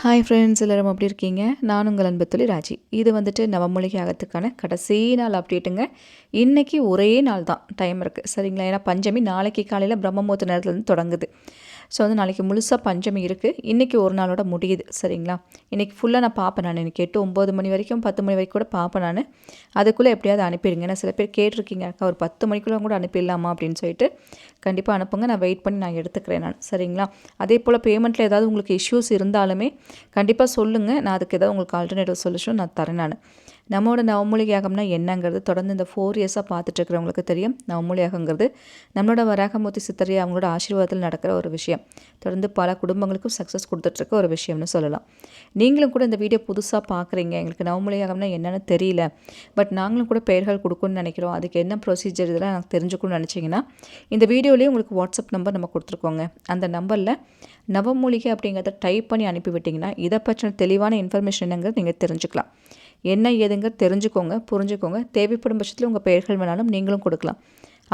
Hi friends எல்லோரும் எப்படி இருக்கீங்க? நான் உங்கள் அன்பு தொழில் ராஜி. இது வந்துட்டு நவமொழிகை ஆகத்துக்கான கடைசி நாள் அப்டேட்டுங்க இன்றைக்கி ஒரே நாள் தான் டைம் இருக்குது சரிங்களா? ஏன்னா பஞ்சமி நாளைக்கு காலையில் பிரம்மமூர்த்த நேரத்துலேருந்து தொடங்குது. ஸோ வந்து நாளைக்கு முழுசாக பஞ்சமி இருக்குது இன்றைக்கி ஒரு நாளோட முடியுது சரிங்களா? இன்றைக்கி ஃபுல்லாக நான் பார்ப்பேன் நான். இன்றைக்கி எட்டு ஒம்பது மணி வரைக்கும் பத்து மணி வரைக்கும் கூட பார்ப்பேன் நான். அதுக்குள்ளே எப்படியாவது அனுப்பிடுங்க. ஏன்னா சில பேர் கேட்டிருக்கீங்க அக்கா ஒரு பத்து மணிக்குள்ளே கூட அனுப்பிடலாமா? அப்படின்னு சொல்லிட்டு கண்டிப்பாக அனுப்புங்க. நான் வெயிட் பண்ணி நான் எடுத்துக்கிறேன் நான் சரிங்களா? அதே போல் பேமெண்ட்டில் ஏதாவது உங்களுக்கு இஷ்யூஸ் இருந்தாலுமே கண்டிப்பாக சொல்லுங்கள் நான் அதுக்கு ஏதாவது உங்களுக்கு ஆல்டர்னேட்டிவ் சொல்யூஷன் நான் தரேன் நான். நம்மளோட நவமொழி யாகம்னா என்னங்கிறது தொடர்ந்து இந்த ஃபோர் இயர்ஸாக பார்த்துட்ருக்கிறவங்களுக்கு தெரியும். நவமொழி யாகங்கிறது நம்மளோட வராகமூர்த்தி சித்தரி அவங்களோட ஆசீர்வாதத்தில் நடக்கிற ஒரு விஷயம். தொடர்ந்து பல குடும்பங்களுக்கும் சக்ஸஸ் கொடுத்துட்ருக்க ஒரு விஷயம்னு சொல்லலாம். நீங்களும் கூட இந்த வீடியோ புதுசாக பார்க்குறீங்க. எங்களுக்கு நவமொழி யாகம்னா என்னென்னு தெரியல. பட் நாங்களும் கூட பெயர்கள் கொடுக்கணும்னு நினைக்கிறோம். அதுக்கு என்ன ப்ரொசீஜர் இதெல்லாம் எனக்கு தெரிஞ்சுக்கணும்னு நினச்சிங்கன்னா இந்த வீடியோலேயே உங்களுக்கு வாட்ஸ்அப் நம்பர் நம்ம கொடுத்துருக்கோங்க. அந்த நம்பரில் நவமூலிகை அப்படிங்கிறத டைப் பண்ணி அனுப்பிவிட்டிங்கன்னா இதை பற்றின தெளிவான இன்ஃபர்மேஷன் என்னங்கிறது நீங்கள் தெரிஞ்சுக்கலாம். என்ன ஏதுங்க தெரிஞ்சுக்கோங்க புரிஞ்சுக்கோங்க. தேவைப்படும் பட்சத்தில் உங்கள் பெயர்கள் வேணாலும் நீங்களும் கொடுக்கலாம்.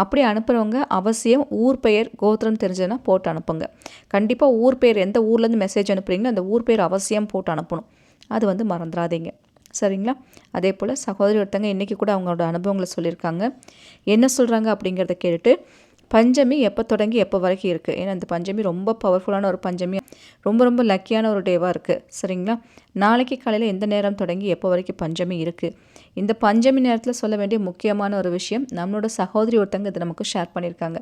அப்படி அனுப்புகிறவங்க அவசியம் ஊர் பெயர் கோத்திரம் தெரிஞ்சதுன்னா போட்டு அனுப்புங்க. கண்டிப்பாக ஊர் பெயர் எந்த ஊர்லேருந்து மெசேஜ் அனுப்புகிறீங்களோ அந்த ஊர் பெயர் அவசியம் போட்டு அனுப்பணும். அது வந்து மறந்துடாதீங்க சரிங்களா? அதே போல் சகோதரி ஒருத்தங்க இன்றைக்கி கூட அவங்களோட அனுபவங்களை சொல்லியிருக்காங்க. என்ன சொல்கிறாங்க அப்படிங்கிறத கேட்டுட்டு பஞ்சமி எப்போ தொடங்கி எப்போ வரைக்கும் இருக்குது ஏன்னா இந்த பஞ்சமி ரொம்ப பவர்ஃபுல்லான ஒரு பஞ்சமி. ரொம்ப ரொம்ப லக்கியான ஒரு டேவாக இருக்குது சரிங்களா? நாளைக்கு காலையில் எந்த நேரம் தொடங்கி எப்போ வரைக்கும் பஞ்சமி இருக்குது இந்த பஞ்சமி நேரத்தில் சொல்ல வேண்டிய முக்கியமான ஒரு விஷயம் நம்மளோட சகோதரி ஒருத்தங்க இதை நமக்கு ஷேர் பண்ணியிருக்காங்க.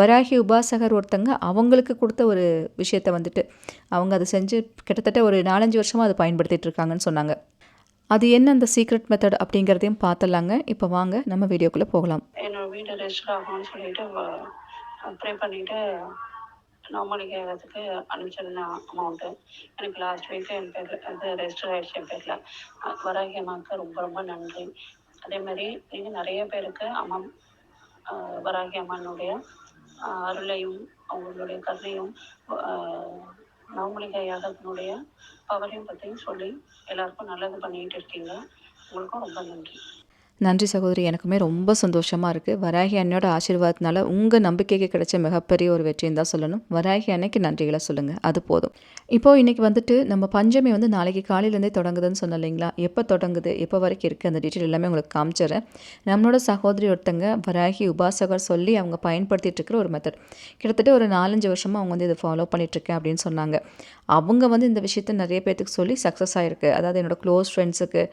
வராகி உபாசகர் ஒருத்தங்க அவங்களுக்கு கொடுத்த ஒரு விஷயத்தை வந்துட்டு அவங்க அதை செஞ்சு கிட்டத்தட்ட ஒரு நாலஞ்சு வருஷமாக அதை பயன்படுத்திகிட்டு இருக்காங்கன்னு சொன்னாங்க. அது என்ன அந்த சீக்ரெட் மெத்தட் அப்படிங்கிறதையும் பார்த்துலாங்க இப்போ வாங்க நம்ம வீடியோக்குள்ளே போகலாம். என்னோட வீடு ரெஜிஸ்டர் ஆகும்னு சொல்லிட்டு ப்ரே பண்ணிவிட்டு நார்மலிக்கு ஏறதுக்கு அனுப்பிச்சிருந்தேன் அமௌண்ட்டு எனக்கு லாஸ்ட் வீக்கு என் பேரில் அது ரெஜிஸ்டர் ஆகிடுச்சு என் பேரில். வராகி அம்மாவுக்கு ரொம்ப ரொம்ப நன்றி. அதே மாதிரி நீங்கள் நிறைய பேருக்கு அம்மா வராகி அம்மனுடைய அருளையும் அவங்களுடைய கருணையும் நவமலிகை யாதவனுடைய பவரையும் பற்றியும் சொல்லி எல்லாருக்கும் நல்லது பண்ணிகிட்டு இருக்கீங்க. உங்களுக்கும் ரொம்ப நன்றி. நன்றி சகோதரி. எனக்குமே ரொம்ப சந்தோஷமாக இருக்குது வராகி அண்ணியோட ஆசீர்வாதத்தினால உங்கள் நம்பிக்கைக்கு கிடைச்ச மிகப்பெரிய ஒரு வெற்றின்னு தான் சொல்லணும். வராகி அன்னைக்கு நன்றிகளை சொல்லுங்கள் அது போதும். இப்போது இன்றைக்கி வந்துட்டு நம்ம பஞ்சமி வந்து நாளைக்கு காலையிலேருந்தே தொடங்குதுன்னு சொன்ன இல்லைங்களா? எப்போ தொடங்குது? எப்போ வரைக்கும் இருக்குது? அந்த டீட்டெயில் எல்லாமே உங்களுக்கு காமிச்சிடுறேன். நம்மளோட சகோதரி ஒருத்தங்க வராகி உபாசகர் சொல்லி அவங்க பயன்படுத்திகிட்டு இருக்கிற ஒரு மெத்தட் கிட்டத்தட்ட ஒரு நாலஞ்சு வருஷமாக அவங்க வந்து இதை ஃபாலோ பண்ணிகிட்ருக்கேன் அப்படின்னு சொன்னாங்க. அவங்க வந்து இந்த விஷயத்த நிறைய பேர்த்துக்கு சொல்லி சக்ஸஸ் ஆகிருக்கு அதாவது என்னோடய க்ளோஸ் ஃப்ரெண்ட்ஸுக்கு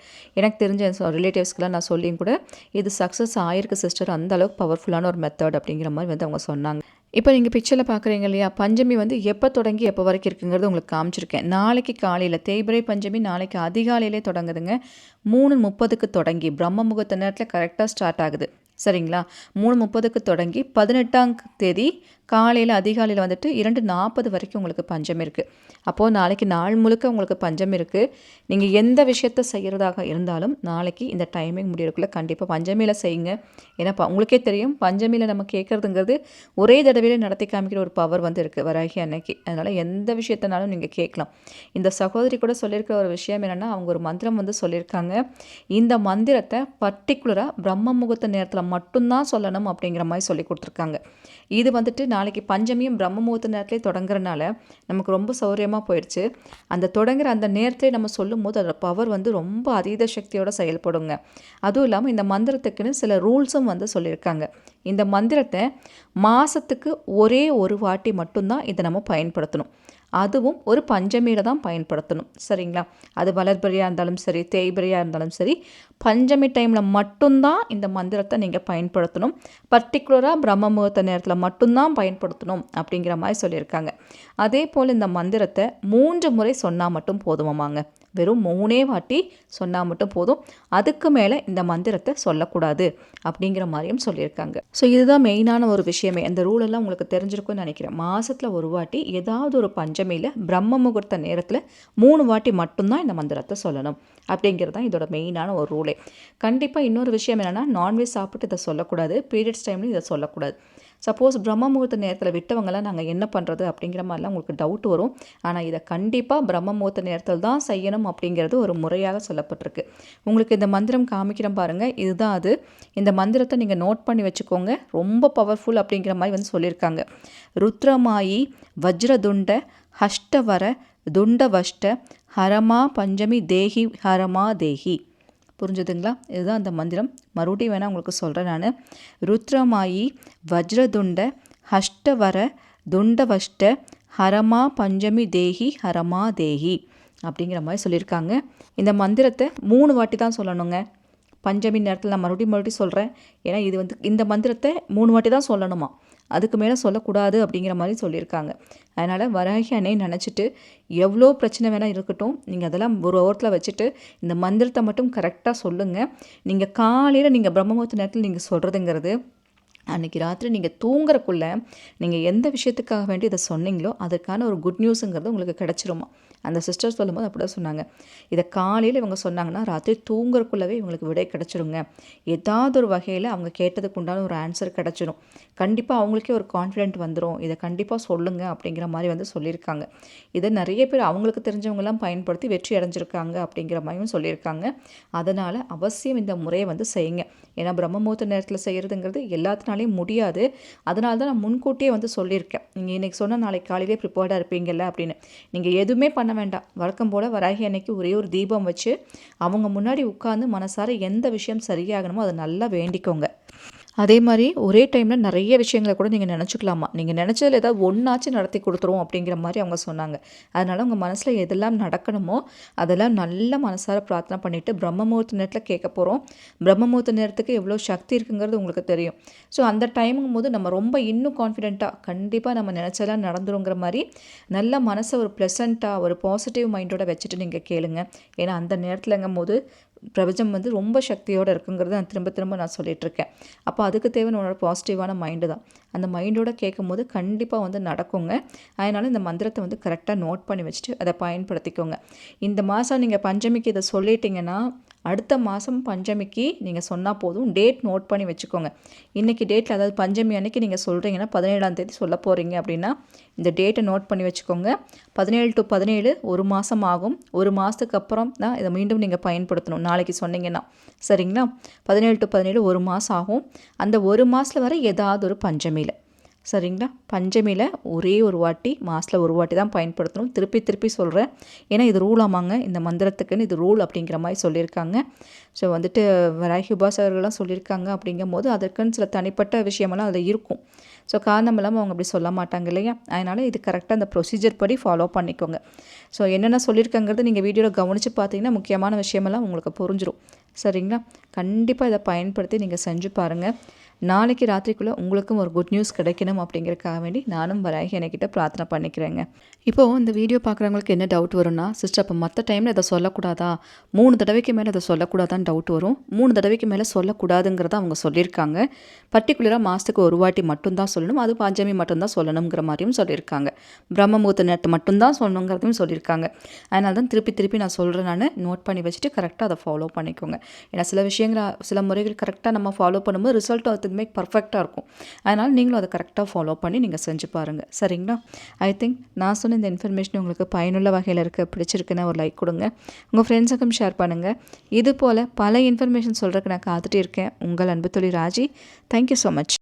எனக்கு தெரிஞ்ச ரிலேட்டிவ்ஸ்க்கெலாம் நான் சொல்லியும் கூட இது சக்ஸஸ் ஆகிருக்கு சிஸ்டர் அந்த அளவுக்கு பவர்ஃபுல்லான ஒரு மெத்தட் அப்படிங்கிற மாதிரி வந்து அவங்க சொன்னாங்க. இப்போ நீங்கள் பிக்சரில் பார்க்குறீங்க இல்லையா? பஞ்சமி வந்து எப்போ தொடங்கி எப்போ வரைக்கும் இருக்குங்கிறது உங்களுக்கு காமிச்சிருக்கேன். நாளைக்கு காலையில் தேய்பிரை பஞ்சமி நாளைக்கு அதிகாலையிலே தொடங்குதுங்க. மூணு முப்பதுக்கு தொடங்கி பிரம்ம முகூர்த்த நேரத்தில் கரெக்டாக ஸ்டார்ட் ஆகுது. சரிங்களா? மூணு முப்பதுக்கு தொடங்கி பதினெட்டாம் தேதி காலையில் அதிகாலையில் வந்துட்டு இரண்டு நாற்பது வரைக்கும் உங்களுக்கு பஞ்சம் இருக்குது அப்போது நாளைக்கு நாள் முழுக்க உங்களுக்கு பஞ்சம் இருக்குது நீங்கள் எந்த விஷயத்த செய்கிறதாக இருந்தாலும் நாளைக்கு இந்த டைமிங் முடியறதுக்குள்ளே கண்டிப்பாக பஞ்சமியில் செய்யுங்க. ஏன்னா உங்களுக்கே தெரியும் பஞ்சமியில் நம்ம கேட்குறதுங்கிறது ஒரே தடவையில் நடத்தி காமிக்கிற ஒரு பவர் வந்து இருக்குது வராகி அன்னைக்கு. அதனால் எந்த விஷயத்தினாலும் நீங்கள் கேட்கலாம். இந்த சகோதரி கூட சொல்லியிருக்கிற ஒரு விஷயம் என்னென்னா அவங்க ஒரு மந்திரம் வந்து சொல்லியிருக்காங்க. இந்த மந்திரத்தை பர்டிகுலராக பிரம்ம முகூர்த்த நேரத்தில் மட்டும்தான் சொல்லணும் அப்படிங்கிற மாதிரி சொல்லி கொடுத்துருக்காங்க. இது வந்துட்டு நாளைக்கு பஞ்சமியும் பிரம்ம முகூர்த்த தொடங்குறனால நமக்கு ரொம்ப சௌரியமாக போயிடுச்சு அந்த தொடங்குற அந்த நேரத்திலே நம்ம சொல்லும் போது அதோட பவர் வந்து ரொம்ப அதீத சக்தியோடு செயல்படுங்க. அதுவும் இல்லாமல் இந்த மந்திரத்துக்குன்னு சில ரூல்ஸும் வந்து சொல்லியிருக்காங்க. இந்த மந்திரத்தை மாதத்துக்கு ஒரே ஒரு வாட்டி மட்டும்தான் இதை நம்ம பயன்படுத்தணும். அதுவும் ஒரு பஞ்சமியில் தான் பயன்படுத்தணும். சரிங்களா? அது வளர்பரியாக இருந்தாலும் சரி தேய்பரியாக இருந்தாலும் சரி பஞ்சமி டைமில் மட்டும்தான் இந்த மந்திரத்தை நீங்கள் பயன்படுத்தணும். பர்டிகுலராக பிரம்ம முகூர்த்த நேரத்தில் மட்டும்தான் பயன்படுத்தணும் அப்படிங்கிற மாதிரி சொல்லியிருக்காங்க. அதே போல் இந்த மந்திரத்தை மூன்று முறை சொன்னால் மட்டும் போதுமாங்க வெறும் மூணே வாட்டி சொன்னால் மட்டும் போதும். அதுக்கு மேலே இந்த மந்திரத்தை சொல்லக்கூடாது அப்படிங்கிற மாதிரியும் சொல்லியிருக்காங்க. ஸோ இதுதான் மெயினான ஒரு விஷயமே. அந்த ரூலெல்லாம் உங்களுக்கு தெரிஞ்சிருக்கும்னு நினைக்கிறேன். மாதத்தில் ஒரு வாட்டி ஏதாவது ஒரு பஞ்சமியில் பிரம்ம முகூர்த்த நேரத்தில் மூணு வாட்டி மட்டும்தான் இந்த மந்திரத்தை சொல்லணும். அப்படிங்கிறது தான் இதோட மெயினான ஒரு ரூலே. கண்டிப்பாக இன்னொரு விஷயம் என்னென்னா நான்வெஜ் சாப்பிட்டு இதை சொல்லக்கூடாது. பீரியட்ஸ் டைம்லையும் இதை சொல்லக்கூடாது. சப்போஸ் பிரம்ம முகூர்த்த நேரத்தில் விட்டவங்களாம் நாங்கள் என்ன பண்ணுறது அப்படிங்கிற மாதிரிலாம் உங்களுக்கு டவுட் வரும். ஆனால் இதை கண்டிப்பாக பிரம்ம முகூர்த்த நேரத்தில் தான் செய்யணும் அப்படிங்கிறது ஒரு முறையாக சொல்லப்பட்டிருக்கு. உங்களுக்கு இந்த மந்திரம் காமிக்கிறோம் பாருங்கள் இதுதான் அது. இந்த மந்திரத்தை நீங்கள் நோட் பண்ணி வச்சுக்கோங்க. ரொம்ப பவர்ஃபுல் அப்படிங்கிற மாதிரி வந்து சொல்லியிருக்காங்க. ருத்ரமாயி வஜ்ரதுண்ட ஹஷ்டவர துண்டவஷ்ட ஹரமா பஞ்சமி தேஹி ஹரமா தேஹி புரிஞ்சுதுங்களா? இதுதான் அந்த மந்திரம். மறுபடியும் வேணால் உங்களுக்கு சொல்கிறேன் நான். ருத்ரமாயி வஜ்ரதுண்ட ஹஷ்டவர துண்டவஷ்ட ஹரமா பஞ்சமி தேஹி ஹரமா தேஹி அப்படிங்கிற மாதிரி சொல்லியிருக்காங்க. இந்த மந்திரத்தை மூணு வாட்டி தான் சொல்லணுங்க. பஞ்சமி நேரத்தில் நான் மறுபடியும் மறுபடியும் சொல்கிறேன் ஏன்னா இது வந்து இந்த மந்திரத்தை மூணு வாட்டி தான் சொல்லணுமா? அதுக்கு மேலே சொல்லக்கூடாது அப்படிங்கிற மாதிரி சொல்லியிருக்காங்க. அதனால் வராகி அன்னை நினச்சிட்டு எவ்வளோ பிரச்சனை வேணால் இருக்கட்டும் நீங்கள் அதெல்லாம் ஒரு ஓரத்தில் வச்சுட்டு இந்த மந்திரத்தை மட்டும் கரெக்டாக சொல்லுங்கள் நீங்கள் காலையில் நீங்கள் பிரம்மமுகூர்த்த நேரத்தில் நீங்கள் சொல்கிறதுங்கிறது அன்றைக்கி ராத்திரி நீங்கள் தூங்குறக்குள்ளே நீங்கள் எந்த விஷயத்துக்காக வேண்டி இதை சொன்னீங்களோ அதுக்கான ஒரு குட் நியூஸுங்கிறது உங்களுக்கு கிடச்சிருமா? அந்த சிஸ்டர் சொல்லும்போது அப்படி தான் சொன்னாங்க. இதை காலையில் இவங்க சொன்னாங்கன்னா ராத்திரி தூங்குறக்குள்ளவே இவங்களுக்கு விடை கிடச்சிருங்க. ஏதாவது ஒரு வகையில் அவங்க கேட்டதுக்கு உண்டான ஒரு ஆன்சர் கிடச்சிரும். கண்டிப்பாக அவங்களுக்கே ஒரு கான்ஃபிடென்ட் வந்துடும் இதை கண்டிப்பாக சொல்லுங்கள் அப்படிங்கிற மாதிரி வந்து சொல்லியிருக்காங்க. இதை நிறைய பேர் அவங்களுக்கு தெரிஞ்சவங்கலாம் பயன்படுத்தி வெற்றி அடைஞ்சிருக்காங்க அப்படிங்கிற மாதிரியும் சொல்லியிருக்காங்க. அதனால் அவசியம் இந்த முறையை வந்து செய்யுங்க. ஏன்னா பிரம்மமுகூர்த்த நேரத்தில் செய்கிறதுங்கிறது எல்லாத்தினாலையும் முடியாது. அதனால தான் நான் முன்கூட்டியே வந்து சொல்லியிருக்கேன். நீங்கள் இன்றைக்கி சொன்னால் நாளைக்கு காலையிலே ப்ரிப்பேர்டாக இருப்பீங்கல்ல அப்படின்னு. நீங்கள் எதுவுமே பண்ண வேண்டாம். வழக்கம் போல் வராகி அன்னைக்கு ஒரே ஒரு தீபம் வச்சு அவங்க முன்னாடி உட்காந்து மனசார எந்த விஷயம் சரியாகணுமோ அதை நல்லா வேண்டிக்கோங்க. அதே மாதிரி ஒரே டைமில் நிறைய விஷயங்களை கூட நீங்கள் நினச்சிக்கலாமா? நீங்கள் நினச்சதில் ஏதாவது ஒன்றாச்சும் நடத்தி கொடுத்துருவோம் அப்படிங்கிற மாதிரி அவங்க சொன்னாங்க. அதனால் உங்கள் மனசில் எதெல்லாம் நடக்கணுமோ அதெல்லாம் நல்ல மனசார பிரார்த்தனை பண்ணிவிட்டு பிரம்ம முகூர்த்த நேரத்தில் கேட்க போகிறோம் பிரம்ம முகூர்த்த நேரத்துக்கு எவ்வளோ சக்தி இருக்குங்கிறது உங்களுக்கு தெரியும். ஸோ அந்த டைமுங்கும் போது நம்ம ரொம்ப இன்னும் கான்ஃபிடென்ட்டாக கண்டிப்பாக நம்ம நினச்சதெல்லாம் நடந்துருங்கிற மாதிரி நல்ல மனசை ஒரு ப்ளசண்ட்டாக ஒரு பாசிட்டிவ் மைண்டோட வச்சுட்டு நீங்கள் கேளுங்க. ஏன்னா அந்த நேரத்தில்ங்கும் போது பிரபஞ்சம் வந்து ரொம்ப சக்தியோடு இருக்குங்கிறத நான் திரும்ப திரும்ப நான் சொல்லிகிட்ருக்கேன் அப்போ அதுக்கு தேவையான உன்னோட பாசிட்டிவான மைண்டு தான். அந்த மைண்டோட கேட்கும்போது கண்டிப்பாக வந்து நடக்குங்க. அதனால் இந்த மந்திரத்தை வந்து கரெக்டாக நோட் பண்ணி வச்சுட்டு அதை பயன்படுத்திக்கோங்க. இந்த மாதம் நீங்கள் பஞ்சமிக்கு இதை சொல்லிட்டீங்கன்னா அடுத்த மாதம் பஞ்சமிக்கு நீங்கள் சொன்னால் போதும். டேட் நோட் பண்ணி வச்சுக்கோங்க. இன்றைக்கி டேட்டில் அதாவது பஞ்சமி அன்னைக்கு நீங்கள் சொல்கிறீங்கன்னா பதினேழாம் தேதி சொல்ல போகிறீங்க அப்படின்னா இந்த டேட்டை நோட் பண்ணி வச்சுக்கோங்க. பதினேழு டு பதினேழு ஒரு மாதம் ஆகும். ஒரு மாதத்துக்கு அப்புறம் தான் இதை மீண்டும் நீங்கள் பயன்படுத்தணும். நாளைக்கு சொன்னீங்கன்னா. சரிங்களா? பதினேழு டு பதினேழு ஒரு மாதம் ஆகும். அந்த ஒரு மாதத்தில் வர ஏதாவது ஒரு பஞ்சமியில். சரிங்களா? பஞ்சமியில் ஒரே ஒரு வாட்டி மாதத்தில் ஒரு வாட்டி தான் பயன்படுத்தணும். திருப்பி திருப்பி சொல்கிறேன் ஏன்னா இது ரூல் ஆமாங்க. இந்த மந்திரத்துக்குன்னு இது ரூல் அப்படிங்கிற மாதிரி சொல்லியிருக்காங்க. ஸோ வந்துட்டு வராகி உபாசகர்கள்லாம் சொல்லியிருக்காங்க அப்படிங்கும் போது அதற்குன்னு சில தனிப்பட்ட விஷயமெல்லாம் அதில் இருக்கும். ஸோ காரணம் இல்லாமல் அவங்க அப்படி சொல்ல மாட்டாங்க இல்லையா? அதனால் இது கரெக்டாக அந்த ப்ரொசீஜர் படி ஃபாலோ பண்ணிக்கோங்க. ஸோ என்னென்ன சொல்லியிருக்காங்கிறது நீங்கள் வீடியோவில் கவனித்து பார்த்தீங்கன்னா முக்கியமான விஷயமெல்லாம் உங்களுக்கு புரிஞ்சிடும் சரிங்களா? கண்டிப்பாக இதை பயன்படுத்தி நீங்கள் செஞ்சு பாருங்கள் நாளைக்கு ராத்திரிக்குள்ளே உங்களுக்கும் ஒரு குட் நியூஸ் கிடைக்கணும் அப்படிங்கிறதுக்காக வேண்டி நானும் வராகி என்கிட்ட பிரார்த்தனை பண்ணிக்கிறேங்க. இப்போது இந்த வீடியோ பார்க்குறவங்களுக்கு என்ன டவுட் வரும்னா சிஸ்டர் அப்போ மற்ற டைமில் இதை சொல்லக்கூடாதா? மூணு தடவைக்கு மேலே இதை சொல்லக்கூடாதான்னு டவுட் வரும். மூணு தடவைக்கு மேலே சொல்லக்கூடாதுங்கிறத அவங்க சொல்லியிருக்காங்க. பர்டிகுலராக மாதத்துக்கு ஒரு வாட்டி மட்டும்தான் சொல்லணும். அது பஞ்சமி மட்டும்தான் சொல்லணுங்கிற மாதிரியும் சொல்லியிருக்காங்க. பிரம்ம முகூர்த்த நேரத்தை மட்டும்தான் சொல்லணுங்கிறதையும் சொல்லியிருக்காங்க. அதனால தான் திருப்பி திருப்பி நான் சொல்கிறேன் நான். நோட் பண்ணி வச்சுட்டு கரெக்டாக அதை ஃபாலோ பண்ணிக்கோங்க. ஏன்னா சில விஷயங்கள் சில முறைகள் கரெக்டாக நம்ம ஃபாலோ பண்ணும்போது ரிசல்ட் அதுவுமே பர்ஃபெக்டாக இருக்கும். அதனால் நீங்களும் அதை கரெக்டாக ஃபாலோ பண்ணி நீங்கள் செஞ்சு பாருங்கள் சரிங்களா? ஐ திங்க் நான் சொன்ன இந்த இன்ஃபர்மேஷன் உங்களுக்கு பயனுள்ள வகையில் இருக்க பிடிச்சிருக்குன்னா ஒரு லைக் கொடுங்க. உங்கள் ஃப்ரெண்ட்ஸுக்கும் ஷேர் பண்ணுங்கள் இது போல் பல இன்ஃபர்மேஷன் சொல்கிறதுக்கு நான் காத்துட்டு இருக்கேன். உங்கள் அன்பு தொழில் ராஜி தேங்க்யூ ஸோ மச்